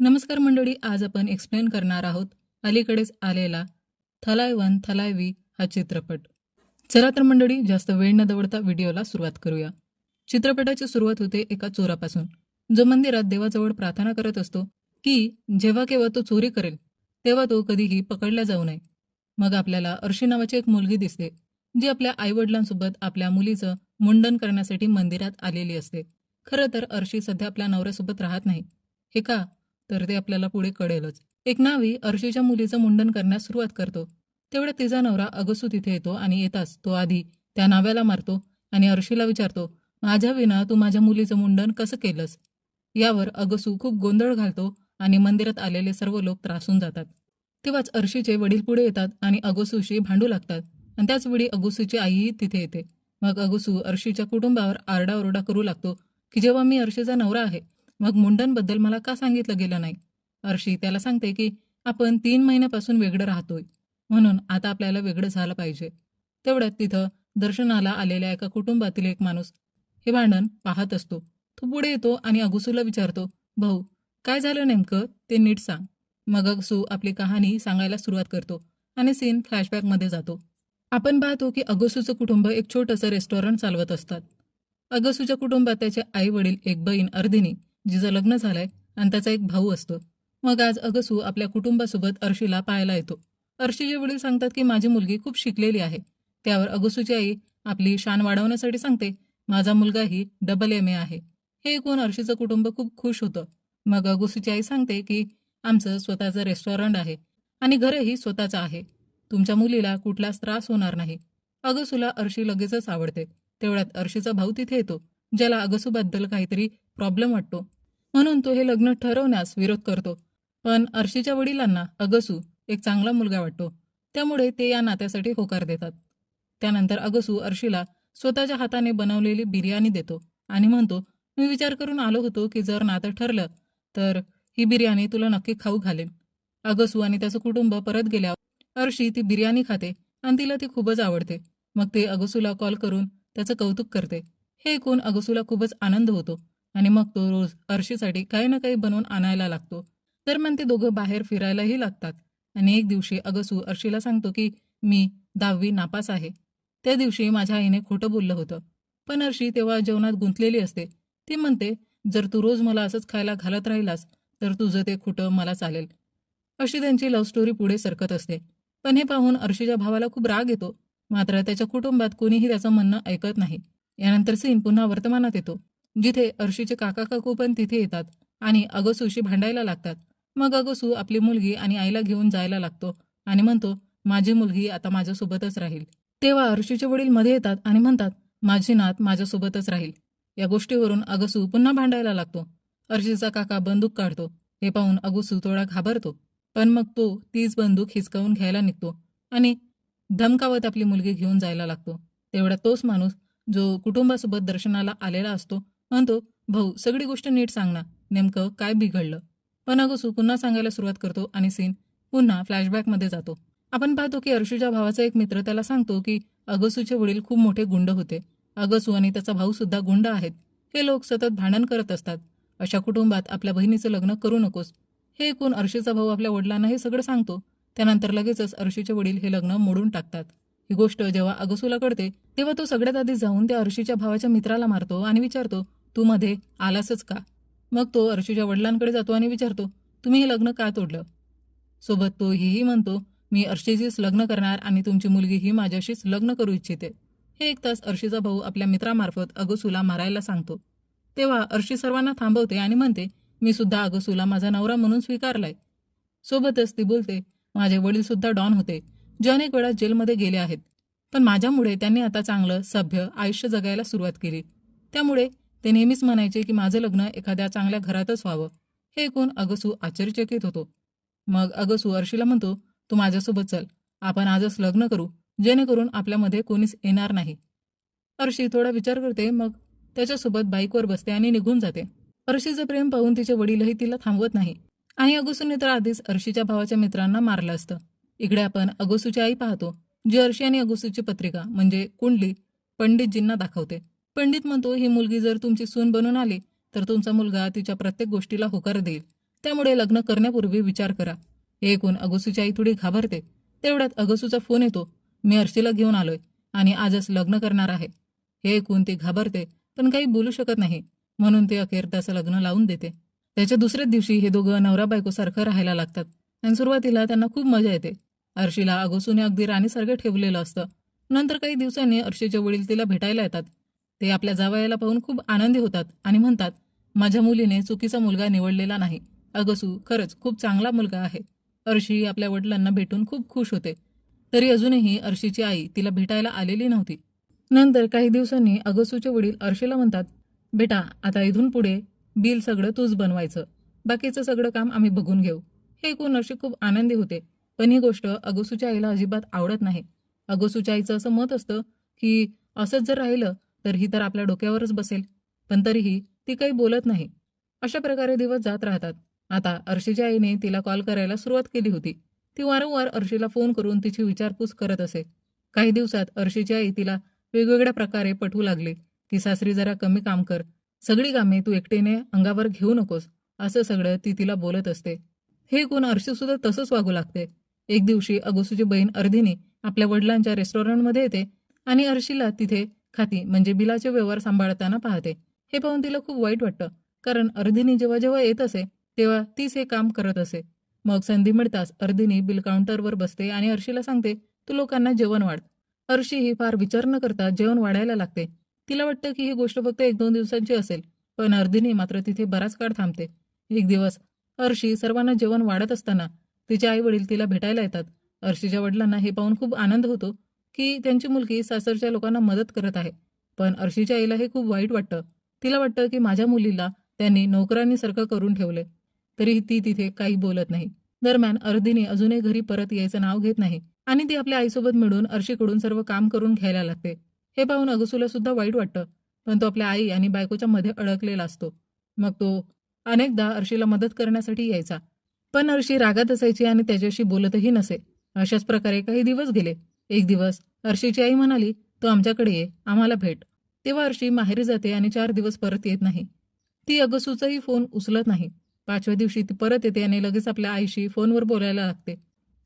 नमस्कार मंडळी आज आपण एक्सप्लेन करणार आहोत अलीकडेच आलेला थलाय वन थलाय वी हा चित्रपट. चला तर मंडळी जास्त वेळ न दवडता व्हिडिओला सुरुवात करूया. चित्रपटाची सुरुवात होते एका चोरापासून. जो मंदिरात देवाजवळ प्रार्थना करत असतो की जेव्हा केव्हा तो चोरी करेल तेव्हा तो कधीही पकडला जाऊ नये. मग आपल्याला अर्शी नावाची एक मुलगी दिसते जी आपल्या आईवडिलांसोबत आपल्या मुलीचं मुंडन करण्यासाठी मंदिरात आलेली असते. खरं तर अर्शी सध्या आपल्या नवऱ्यासोबत राहत नाही. हे का? तर ते आपल्याला पुढे कळेलच. एक नावी अर्शीच्या मुलीचं मुंडन करण्यास सुरुवात करतो. तेवढ्या तिचा नवरा अगसू तिथे येतो आणि येताच तो आधी त्या नाव्याला मारतो आणि अर्शीला विचारतो माझ्या विना तू माझ्या मुलीचं मुंडन कसं केलंस? यावर अगसू खूप गोंधळ घालतो आणि मंदिरात आलेले सर्व लोक त्रासून जातात. तेव्हाच अर्शीचे वडील पुढे येतात आणि अगसूशी भांडू लागतात आणि त्याच वेळी आईही तिथे येते. मग अगुसू अर्शीच्या कुटुंबावर आरडाओरडा करू लागतो की जेव्हा मी अर्शीचा नवरा आहे मग मुंडनबद्दल मला का सांगितलं गेलं नाही? अर्शी त्याला सांगते की आपण तीन महिन्यापासून वेगळं राहतोय. म्हणून आता आपल्याला वेगळं झालं पाहिजे. तेवढ्यात तिथं दर्शनाला आलेल्या एका कुटुंबातील एक माणूस हे भांडण पाहत असतो. तो पुढे येतो आणि अगुसूला विचारतो भाऊ काय झालं नेमकं? ते नीट सांग. मग अगसू आपली कहाणी सांगायला सुरुवात करतो आणि सीन फ्लॅशबॅकमध्ये जातो. आपण पाहतो की अगसूचं कुटुंब एक छोटंसं रेस्टॉरंट चालवत असतात. अगसूच्या कुटुंबात त्याचे आई वडील एक बहीण अर्धिनी जिचं लग्न झालंय आणि त्याचा एक भाऊ असतो. मग आज अगसू आपल्या कुटुंबासोबत अर्शीला पाहायला येतो. अर्शीचे वडील सांगतात की माझी मुलगी खूप शिकलेली आहे. त्यावर अगसूची आई आपली शान वाढवण्यासाठी सांगते माझा मुलगाही डबल एम ए आहे. हे ऐकून अर्शीचं कुटुंब खूप खुश होतं. मग अगसूची आई सांगते की आमचं स्वतःचं रेस्टॉरंट आहे आणि घरही स्वतःचं आहे. तुमच्या मुलीला कुठलाच त्रास होणार नाही. अगसूला अर्शी लगेचच आवडते. तेवढ्यात अर्शीचा भाऊ तिथे येतो ज्याला अगसूबद्दल काहीतरी प्रॉब्लेम वाटतो. म्हणून तो हे लग्न ठरवण्यास विरोध करतो. पण अर्शीच्या वडिलांना अगसू एक चांगला मुलगा वाटतो. त्यामुळे ते या नात्यासाठी होकार देतात. त्यानंतर अगसू अर्शीला स्वतःच्या हाताने बनवलेली बिर्याणी देतो आणि म्हणतो मी विचार करून आलो होतो की जर नातं ठरलं तर ही बिर्याणी तुला नक्की खाऊ घालेन. अगसू आणि त्याचं कुटुंब परत गेल्यावर अर्शी ती बिर्याणी खाते आणि तिला ती खूपच आवडते. मग ते अगसूला कॉल करून त्याचं कौतुक करते. हे ऐकून अगसूला खूपच आनंद होतो. आणि मग तो रोज अर्शीसाठी काही ना काही बनवून आणायला लागतो. दरम्यान ते दोघं बाहेर फिरायलाही लागतात. आणि एक दिवशी अगसू अर्शीला सांगतो की मी दहावी नापास आहे. त्या दिवशी माझ्या आईने खोटं बोललं होतं. पण अर्शी तेव्हा जेवणात गुंतलेली असते. ती म्हणते जर तू रोज मला असंच खायला घालत राहिलास तर तुझं ते खोटं मला चालेल. अशी त्यांची लव्ह स्टोरी पुढे सरकत असते. पण हे पाहून अर्शीच्या भावाला खूप राग येतो. मात्र त्याच्या कुटुंबात कोणीही त्याचं म्हणणं ऐकत नाही. यानंतर सीन पुन्हा वर्तमानात येतो. जिथे अर्शीचे काका काकू पण तिथे येतात आणि अगसूशी भांडायला लागतात. मग अगसू आपली मुलगी आणि आईला घेऊन जायला लागतो आणि म्हणतो माझी मुलगी आता माझ्यासोबतच राहील. तेव्हा अर्शीचे वडील मध्ये येतात आणि म्हणतात माझी नात माझ्यासोबतच राहील. या गोष्टीवरून अगसू पुन्हा भांडायला लागतो. अर्शीचा काका बंदूक काढतो. हे पाहून अगसू थोडा घाबरतो. पण मग तो तीच बंदूक हिसकावून घ्यायला निघतो आणि धमकावत आपली मुलगी घेऊन जायला लागतो. तेवढा तोच माणूस जो कुटुंबासोबत दर्शनाला आलेला असतो म्हणतो भाऊ सगळी गोष्ट नीट सांग ना. नेमकं काय बिघडलं? पण अगसू पुन्हा सांगायला सुरुवात करतो आणि सीन पुन्हा फ्लॅशबॅकमध्ये जातो. आपण पाहतो की अर्शूच्या भावाचा एक मित्र त्याला सांगतो की अगसूचे वडील खूप मोठे गुंड होते. अगसू आणि त्याचा भाऊ सुद्धा गुंड आहेत. हे लोक सतत भांडण करत असतात. अशा कुटुंबात आपल्या बहिणीचं लग्न करू नकोस. हे ऐकून अर्शीचा भाऊ आपल्या वडिलांना हे सगळं सांगतो. त्यानंतर लगेचच अर्शीचे वडील हे लग्न मोडून टाकतात. ही गोष्ट जेव्हा अगसूला कळते तेव्हा तो सगळ्यात आधी जाऊन त्या अर्शीच्या भावाच्या मित्राला मारतो आणि विचारतो तू मध्ये आलासच का? मग तो अर्शीच्या वडिलांकडे जातो आणि विचारतो तुम्ही हे लग्न का तोडलं? सोबत तो हेही म्हणतो मी अर्शीचीच लग्न करणार आणि तुमची मुलगी ही माझ्याशीच लग्न करू इच्छिते. हे एक तास अर्शीचा भाऊ आपल्या मित्रामार्फत अगसूला मारायला सांगतो. तेव्हा अर्शी सर्वांना थांबवते आणि म्हणते मी सुद्धा अगसूला माझा नवरा म्हणून स्वीकारलाय. सोबतच ती बोलते माझे वडील सुद्धा डॉन होते. जे अनेक वेळा जेलमध्ये गेले आहेत. पण माझ्यामुळे त्यांनी आता चांगलं सभ्य आयुष्य जगायला सुरुवात केली. त्यामुळे ते नेहमीच म्हणायचे की माझं लग्न एखाद्या चांगल्या घरातच व्हावं. हे ऐकून अगसू आश्चर्यचकित होतो. मग अगसू अर्शीला म्हणतो तू माझ्यासोबत चल. आपण आजच लग्न करू. जेणेकरून आपल्यामध्ये कोणीच येणार नाही. अर्शी थोडा विचार करते मग त्याच्यासोबत बाईकवर बसते आणि निघून जाते. अर्शीचं प्रेम पाहून तिचे वडीलही तिला थांबवत नाही. आणि अगसूने तर आधीच अर्शीच्या भावाच्या मित्रांना मारलं असतं. इकडे आपण अगसूची आई पाहतो जी अर्शी आणि अगोसूची पत्रिका म्हणजे कुंडली पंडितजींना दाखवते. पंडित म्हणतो ही मुलगी जर तुमची सून बनून आली तर तुमचा मुलगा तिच्या प्रत्येक गोष्टीला होकार देईल. त्यामुळे लग्न करण्यापूर्वी विचार करा. हे ऐकून अगसूची आई थोडी घाबरते. तेवढ्यात अगसूचा फोन येतो मी अर्शीला घेऊन आलोय आणि आजच लग्न करणार आहे. हे ऐकून ती घाबरते पण काही बोलू शकत नाही. म्हणून ते अखेर त्याचं लग्न लावून देते. त्याच्या दुसऱ्याच दिवशी हे दोघं नवरा बायको सारखं राहायला लागतात. आणि सुरुवातीला त्यांना खूप मजा येते. अर्शीला अगोसूने अगदी राणीसारखं ठेवलेलं असतं. नंतर काही दिवसांनी अर्शीचे वडील तिला भेटायला येतात. ते आपल्या जावयाला पाहून खूप आनंदी होतात आणि म्हणतात माझ्या मुलीने चुकीचा मुलगा निवडलेला नाही. अगसू खरंच खूप चांगला मुलगा आहे. अर्शी आपल्या वडिलांना भेटून खूप खुश होते. तरी अजूनही अर्शीची आई तिला भेटायला आलेली नव्हती. नंतर काही दिवसांनी अगसूचे वडील अर्शीला म्हणतात बेटा आता इथून पुढे बिल सगळं तूच बनवायचं. बाकीचं सगळं काम आम्ही बघून घेऊ. हे ऐकून अर्शी खूप आनंदी होते. पण ही गोष्ट अगोसूच्या आईला अजिबात आवडत नाही. अगोसूच्या आईचं असं मत असतं की असंच जर राहिलं तर ही तर आपल्या डोक्यावरच बसेल. पण तरीही ती काही बोलत नाही. अशा प्रकारे दिवस जात राहतात. आता अर्शीच्या आईने तिला कॉल करायला सुरुवात केली होती. ती वारंवार अर्शीला फोन करून तिची विचारपूस करत असे. काही दिवसात अर्शीची आई तिला वेगवेगळ्या प्रकारे पटवू लागली. की सासरी जरा कमी काम कर. सगळी कामे तू एकटीने अंगावर घेऊ नकोस असं सगळं ती तिला बोलत असते. हे गुण अर्शी सुद्धा तसंच वागू लागते. एक दिवशी अगसूची बहीण अर्धिनी आपल्या वडिलांच्या रेस्टॉरंटमध्ये येते आणि अर्शीला तिथे खाती म्हणजे बिलाचे व्यवहार सांभाळताना पाहते. हे पाहून तिला खूप वाईट वाटतं कारण अर्धिनी जेव्हा जेव्हा येत असे तेव्हा तीच हे काम करत असे. मग संधी मिळताच अर्धिनी बिल काउंटरवर बसते आणि अर्शीला सांगते तू लोकांना जेवण वाढ. अर्शी ही फार विचार न करता जेवण वाढायला लागते. तिला वाटतं की ही गोष्ट फक्त एक दोन दिवसांची असेल पण अर्धिनी मात्र तिथे बराच काळ थांबते. एक दिवस अर्शी सर्वांना जेवण वाढत असताना तिचे आई वडील तिला भेटायला येतात. अर्शीच्या वडिलांना हे पाहून खूप आनंद होतो की त्यांची मुलगी सासरच्या लोकांना मदत करत आहे. पण अर्शीच्या आईला हे खूप वाईट वाटतं. तिला वाटतं की माझ्या मुलीला त्यांनी नोकरांनीसारखं करून ठेवले तरी ती तिथे काही बोलत नाही. दरम्यान अर्धिनी अजूनही घरी परत यायचं नाव घेत नाही आणि ती आपल्या आईसोबत मिळून अर्शीकडून सर्व काम करून घ्यायला लागते. हे पाहून अगसूला सुद्धा वाईट वाटतं. पण तो आपल्या आई आणि बायकोच्या मध्ये अडकलेला असतो. मग तो अनेकदा अर्शीला मदत करण्यासाठी यायचा. पण अर्शी रागात असायची आणि त्याच्याशी बोलतही नसे. अशाच प्रकारे काही दिवस गेले. एक दिवस अर्शीची आई म्हणाली तो आमच्याकडे ये आम्हाला भेट. तेव्हा अर्शी माहेरी जाते आणि चार दिवस परत येत नाही. ती अगसूचाही फोन उचलत नाही. पाचव्या दिवशी ती परत येते आणि लगेच आपल्या आईशी फोनवर बोलायला लागते.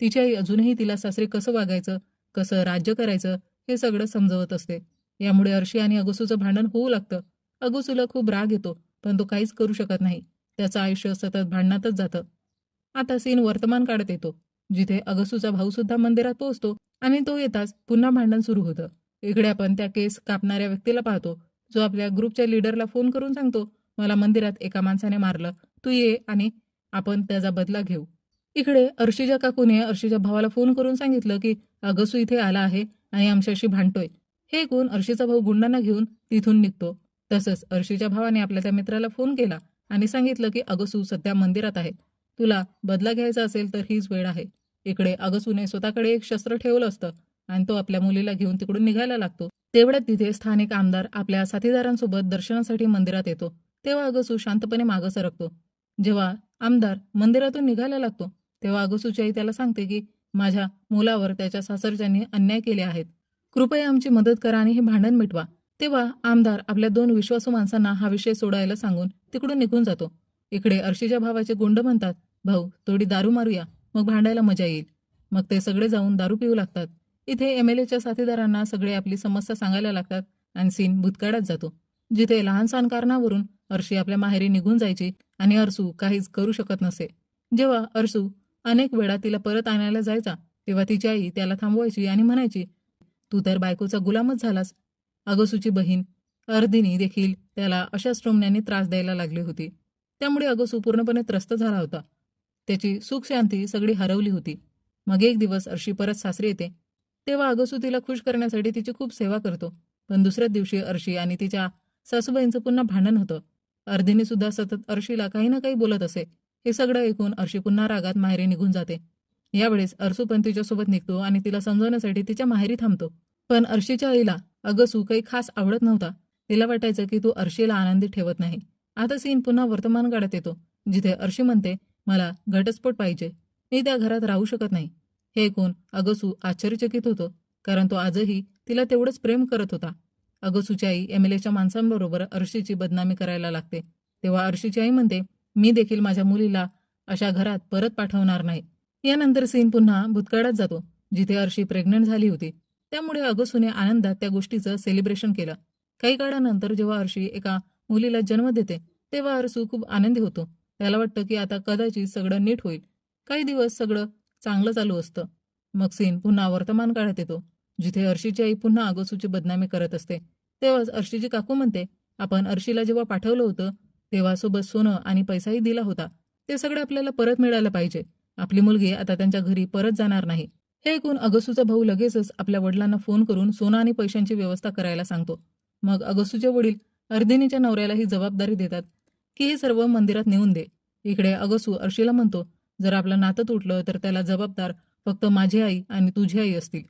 तिची आई अजूनही तिला सासरे कसं वागायचं कसं राज्य करायचं हे सगळं समजवत असते. यामुळे अर्शी आणि अगसूचं भांडण होऊ लागतं. अगसूला खूप राग येतो. पण तो काहीच करू शकत नाही. त्याचं आयुष्य सतत भांडणातच जातं. आता सीन वर्तमान काढत येतो. जिथे अगसूचा भाऊ सुद्धा मंदिरात पोहोचतो आणि तो येताच पुन्हा भांडण सुरू होतं. इकडे आपण त्या केस कापणाऱ्या व्यक्तीला पाहतो. जो आपल्या ग्रुपच्या लीडरला फोन करून सांगतो मला मंदिरात एका माणसाने मारलं. तू ये आणि आपण त्याचा बदला घेऊ. इकडे अर्शीच्या काकूने अर्शीच्या भावाला फोन करून सांगितलं की अगसू इथे आला आहे आणि आमच्याशी भांडतोय. हे ऐकून अर्शीचा भाऊ गुंडांना घेऊन तिथून निघतो. तसंच अर्शीच्या भावाने आपल्या त्या मित्राला फोन केला आणि सांगितलं की अगसू सध्या मंदिरात आहे. तुला बदला घ्यायचा असेल तर हीच वेळ आहे. इकडे अगसूने स्वतःकडे एक शस्त्र ठेवलं असतं आणि तो आपल्या मुलीला घेऊन तिकडून निघायला लागतो. तेवढ्यात तिथे स्थानिक आमदार आपल्या साथीदारांसोबत दर्शनासाठी मंदिरात येतो. तेव्हा अगसू शांतपणे मागं सरकतो. जेव्हा आमदार मंदिरातून निघायला लागतो तेव्हा अगसूची आई त्याला सांगते की माझ्या मुलावर त्याच्या सासरच्यांनी अन्याय केले आहेत. कृपया आमची मदत करा आणि हे भांडण मिटवा. तेव्हा आमदार आपल्या दोन विश्वासू माणसांना हा विषय सोडायला सांगून तिकडून निघून जातो. इकडे अर्शीच्या भावाचे गुंड म्हणतात भाऊ थोडी दारू मारूया मग भांडायला मजा येईल. मग ते सगळे जाऊन दारू पिऊ लागतात. इथे एम एल एच्या साथीदारांना सगळे आपली समस्या सांगायला लागतात आणि सीन भूतकाळात जातो. जिथे लहान सहान कारणावरून अर्शी आपल्या माहेरी निघून जायची आणि अर्सू काहीच करू शकत नसे. जेव्हा अर्सू अनेक वेळा तिला परत आणायला जायचा तेव्हा तिची आई त्याला थांबवायची आणि म्हणायची तू तर बायकोचा गुलामच झालास अगसूची बहीण अर्धिनी देखील त्याला अशा स्ट्रोमण्याने त्रास द्यायला लागली होती. त्यामुळे अगसू पूर्णपणे त्रस्त झाला होता. त्याची सुखशांती सगळी हरवली होती. मग एक दिवस अर्शी परत सासरी येते. तेव्हा अगसू तिला खुश करण्यासाठी तिची खूप सेवा करतो. पण दुसऱ्याच दिवशी अर्शी आणि तिच्या सासूबाईंचं पुन्हा भांडण होतं. अर्धिनी सुद्धा सतत अर्शीला काही ना काही बोलत असे. हे सगळं ऐकून अर्शी पुन्हा रागात माहेरी निघून जाते. यावेळेस अर्सू पण तिच्यासोबत निघतो आणि तिला समजवण्यासाठी तिच्या माहेरी थांबतो. पण अर्शीच्या आईला अगसू काही खास आवडत नव्हता. तिला वाटायचं की तू अर्शीला आनंदी ठेवत नाही. आता सीन पुन्हा वर्तमान काळात येतो जिथे अर्शी म्हणते मला घटस्फोट पाहिजे. मी त्या घरात राहू शकत नाही. हे ऐकून अगसू आश्चर्यचकित होतो कारण तो आजही तिला तेवढंच प्रेम करत होता. अगसूची आई एम एल एच्या माणसांबरोबर अर्शीची बदनामी करायला लागते. तेव्हा अर्शीची आई म्हणते मी देखील माझ्या मुलीला अशा घरात परत पाठवणार नाही. यानंतर सीन पुन्हा भूतकाळात जातो जिथे अर्शी प्रेग्नंट झाली होती. त्यामुळे अगसूने आनंदात त्या गोष्टीचं सेलिब्रेशन केलं. काही काळानंतर जेव्हा अर्शी एका मुलीला जन्म देते तेव्हा अर्सू खूप आनंदी होतो. त्याला वाटतं की आता कदाचित सगळं नीट होईल. काही दिवस सगळं चांगलं चालू असतं. मग सीन पुन्हा वर्तमान काळात येतो. जिथे अर्शीची आई पुन्हा अगसूची बदनामी करत असते तेव्हाच अर्शीची काकू म्हणते आपण अर्शीला जेव्हा पाठवलं होतं तेव्हा सोबत सोनं आणि पैसाही दिला होता. ते सगळं आपल्याला परत मिळालं पाहिजे. आपली मुलगी आता त्यांच्या घरी परत जाणार नाही. हे ऐकून अगसूचा भाऊ लगेचच आपल्या वडिलांना फोन करून सोनं आणि पैशांची व्यवस्था करायला सांगतो. मग अगसूचे वडील अर्दिनीच्या नवऱ्याला ही जबाबदारी देतात की हे सर्व मंदिरात नेऊन दे. इकडे अगसू अर्शीला म्हणतो जर आपलं नातं तुटलं तर त्याला जबाबदार फक्त माझी आई आणि तुझी आई असतील.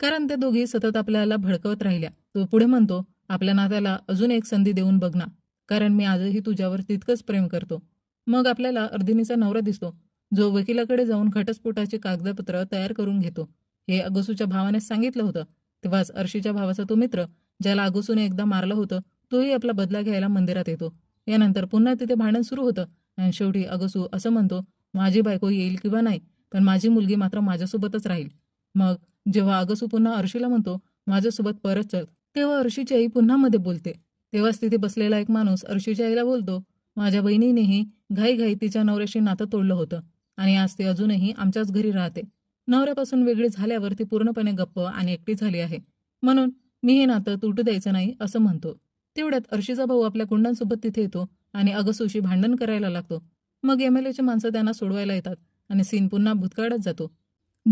कारण त्या दोघी सतत आपल्याला भडकवत राहिल्या. तो पुढे म्हणतो आपल्या नात्याला अजून एक संधी देऊन बघ ना. कारण मी आजही तुझ्यावर तितकंच प्रेम करतो. मग आपल्याला अर्दिनीचा नवरा दिसतो. जो वकिलाकडे जाऊन घटस्फोटाचे कागदपत्र तयार करून घेतो. हे अगसूच्या भावाने सांगितलं होतं. तेव्हाच अर्शीच्या भावाचा तो मित्र ज्याला अगसूने एकदा मारलं होतं तोही आपला बदला घ्यायला मंदिरात येतो. यानंतर पुन्हा तिथे भांडण सुरू होतं. आणि शेवटी अगसू असं म्हणतो माझी बायको येईल किंवा नाही पण माझी मुलगी मात्र माझ्यासोबतच राहील. मग जेव्हा अगसू पुन्हा अर्शीला म्हणतो माझ्यासोबत परत चल तेव्हा अर्शीची आई पुन्हा मध्ये बोलते. तेव्हाच तिथे बसलेला एक माणूस अर्शीच्या आईला बोलतो माझ्या बहिणीनेही घाईघाई तिच्या नवऱ्याशी नातं तोडलं होतं. आणि आज ती अजूनही आमच्याच घरी राहते. नवऱ्यापासून वेगळी झाल्यावर ती पूर्णपणे गप्प आणि एकटी झाली आहे. म्हणून मी हे नातं तुटू द्यायचं नाही असं म्हणतो. तेवढ्यात अर्शीचा भाऊ आपल्या गुंडांसोबत तिथे येतो आणि अगसूशी भांडण करायला लागतो. मग एम एल एची माणसं त्यांना सोडवायला येतात आणि सीन पुन्हा भूतकाळात जातो.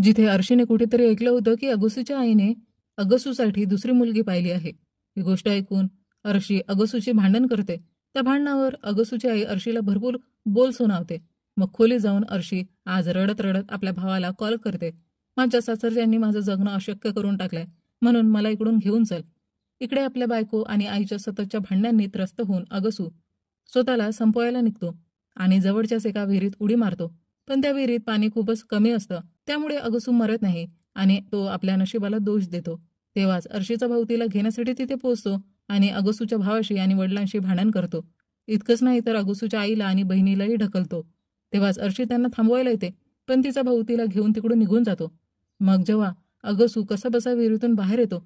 जिथे अर्शीने कुठेतरी ऐकलं होतं की अगसूच्या आईने अगसूसाठी दुसरी मुलगी पाहिली आहे. ही गोष्ट ऐकून अर्शी अगसूची भांडण करते. त्या भांडणावर अगसूची आई अर्शीला भरपूर बोल सुनावते. मग खोली जाऊन अर्शी आज रडत रडत आपल्या भावाला कॉल करते. माझ्या सासरच्यांनी माझं जगणं अशक्य करून टाकलंय. म्हणून मला इकडून घेऊन चल. इकडे आपल्या बायको आणि आईच्या सततच्या भांडण्यांनी त्रस्त होऊन अगसू. स्वतःला संपवायला निघतो आणि जवळच्याच एका विहिरीत उडी मारतो. पण त्या विहिरीत पाणी खूपच कमी असतं. त्यामुळे अगसू मरत नाही आणि तो आपल्या नशिबाला दोष देतो. तेव्हाच अर्शीचा भाऊ तिला घेण्यासाठी तिथे पोहोचतो आणि अगसूच्या भावाशी आणि वडिलांशी भांडण करतो. इतकंच नाही तर अगसूच्या आईला आणि बहिणीलाही ढकलतो. तेव्हाच अर्शी त्यांना थांबवायला येते. पण तिचा भाऊ तिला घेऊन तिकडून निघून जातो. मग जेव्हा अगसू कसा बसा विहिरीतून बाहेर येतो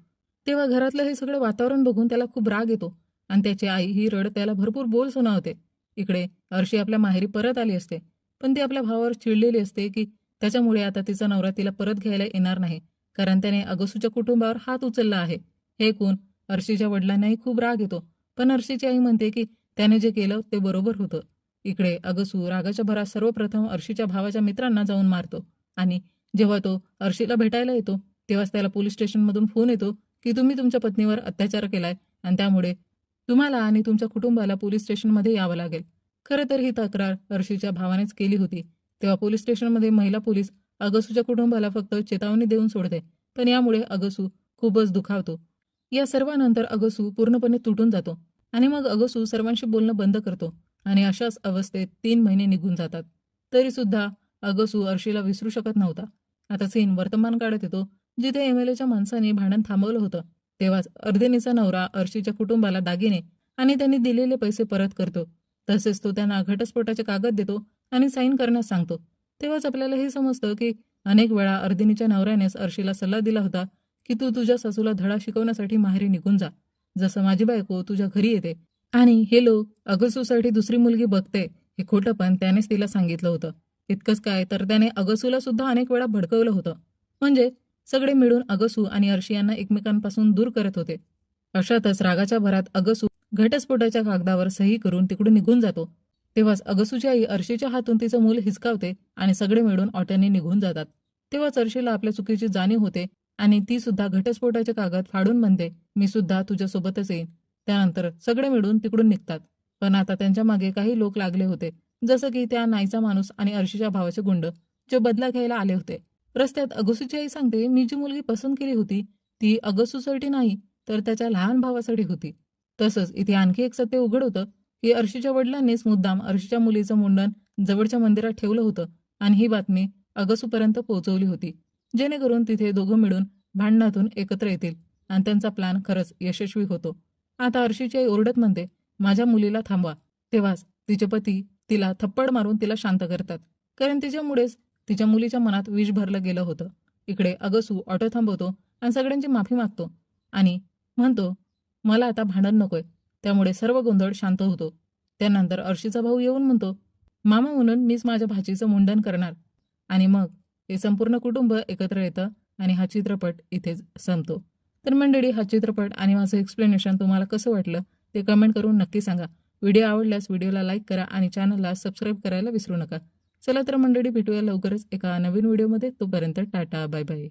तेव्हा घरातलं हे सगळं वातावरण बघून त्याला खूप राग येतो आणि त्याची आई ही रड त्याला भरपूर बोल सुनावते. इकडे अर्शी आपल्या माहेरी परत आली असते पण ती आपल्या भावावर चिडलेली असते की त्याच्यामुळे आता तिचा नवरा तिला परत घ्यायला येणार नाही कारण त्याने अगसूच्या कुटुंबावर हात उचलला आहे. हे ऐकून अर्शीच्या वडिलांनाही खूप राग येतो. पण अर्शीची आई म्हणते की त्याने जे केलं ते बरोबर होतं. इकडे अगसू रागाच्या भरात सर्वप्रथम अर्शीच्या भावाच्या मित्रांना जाऊन मारतो आणि जेव्हा तो अर्शीला भेटायला येतो तेव्हाच त्याला पोलीस स्टेशनमधून फोन येतो की तुम्ही तुमच्या पत्नीवर अत्याचार केलाय आणि त्यामुळे तुम्हाला आणि तुमच्या कुटुंबाला पोलीस स्टेशनमध्ये यावं लागेल. खरं तर ही तक्रार अर्शीच्या भावानेच केली होती. तेव्हा पोलीस स्टेशनमध्ये महिला पोलीस अगसूच्या कुटुंबाला फक्त चेतावणी देऊन सोडते पण यामुळे अगसू खूपच दुखावतो. या सर्वानंतर अगसू पूर्णपणे तुटून जातो आणि मग अगसू सर्वांशी बोलणं बंद करतो. आणि अशाच अवस्थेत तीन महिने निघून जातात. तरी सुद्धा अगसू अर्शीला विसरू शकत नव्हता. आता सीन वर्तमान काळात येतो जिथे एम एल एच्या माणसाने भांडण थांबवलं होतं. तेव्हाच अर्दिनीचा नवरा अर्शीच्या कुटुंबाला दागिने आणि त्यांनी दिलेले पैसे परत करतो. तसेच तो त्यांना घटस्फोटाचे कागद देतो आणि साईन करण्यास सांगतो. तेव्हाच आपल्याला हे समजतं की अनेक वेळा अर्दिनीच्या नवऱ्यानेच अर्शीला सल्ला दिला होता की तू तुझ्या सासूला धडा शिकवण्यासाठी माहेरी निघून जा. जसं माझी बायको तुझ्या घरी येते आणि हे लोक अगसूसाठी दुसरी मुलगी बघते हे खोटं पण त्यानेच तिला सांगितलं होतं. इतकंच काय तर त्याने अगसूला सुद्धा अनेक वेळा भडकवलं होतं. म्हणजे सगळे मिळून अगसू आणि अर्शी यांना एकमेकांपासून दूर करत होते. अशातच रागाच्या भरात अगसू घटस्फोटाच्या कागदावर सही करून तिकडून निघून जातो. तेव्हाच अगसूची आई अर्शीच्या हातून तिचं मूल हिसकावते आणि सगळे मिळून ऑटोने निघून जातात. तेव्हाच अर्शीला आपल्या चुकीची जाणीव होते आणि ती सुद्धा घटस्फोटाचे कागद फाडून म्हणते मी सुद्धा तुझ्यासोबतच येईन. त्यानंतर सगळे मिळून तिकडून निघतात. पण आता त्यांच्या मागे काही लोक लागले होते. जसं की त्या नाईचा माणूस आणि अर्शीच्या भावाचे गुंड जे बदला घ्यायला आले होते. रस्त्यात अगसूची आई सांगते मी जी मुलगी पसंत केली होती ती अगसूसाठी नाही तर त्याच्या लहान भावासाठी होती. तसंच इथे आणखी एक सत्य उघड होतं की अर्शीच्या वडिलांनीच मुद्दाम अर्शीच्या मुलीचं मुंडन जवळच्या मंदिरात ठेवलं होतं आणि ही बातमी अगसूपर्यंत पोहोचवली होती. जेणेकरून तिथे दोघं मिळून भांडणातून एकत्र येतील आणि त्यांचा प्लॅन खरंच यशस्वी होतो. आता अर्शीची आई ओरडत म्हणते माझ्या मुलीला थांबवा. तेव्हाच तिचे पती तिला थप्पड मारून तिला शांत करतात. कारण तिच्यामुळेच तिच्या मुलीच्या मनात विष भरलं गेलं होतं. इकडे अगसू ऑटो थांबवतो आणि सगळ्यांची माफी मागतो आणि म्हणतो मला आता भांडण नकोय. त्यामुळे सर्व गोंधळ शांत होतो. त्यानंतर अर्शीचा भाऊ येऊन म्हणतो मामा म्हणून मीच माझ्या भाचीचं मुंडन करणार. आणि मग हे संपूर्ण कुटुंब एकत्र येतं आणि हा चित्रपट इथेच संपतो. तर मंडळी हा चित्रपट आणि माझं एक्सप्लेनेशन तुम्हाला कसं वाटलं ते कमेंट करून नक्की सांगा. व्हिडिओ आवडल्यास व्हिडिओला लाईक करा आणि चॅनलला सबस्क्राईब करायला विसरू नका. चला तर मंडळी भेटूया लवकरच एका नवीन व्हिडिओमध्ये तोपर्यंत टाटा बाय बाय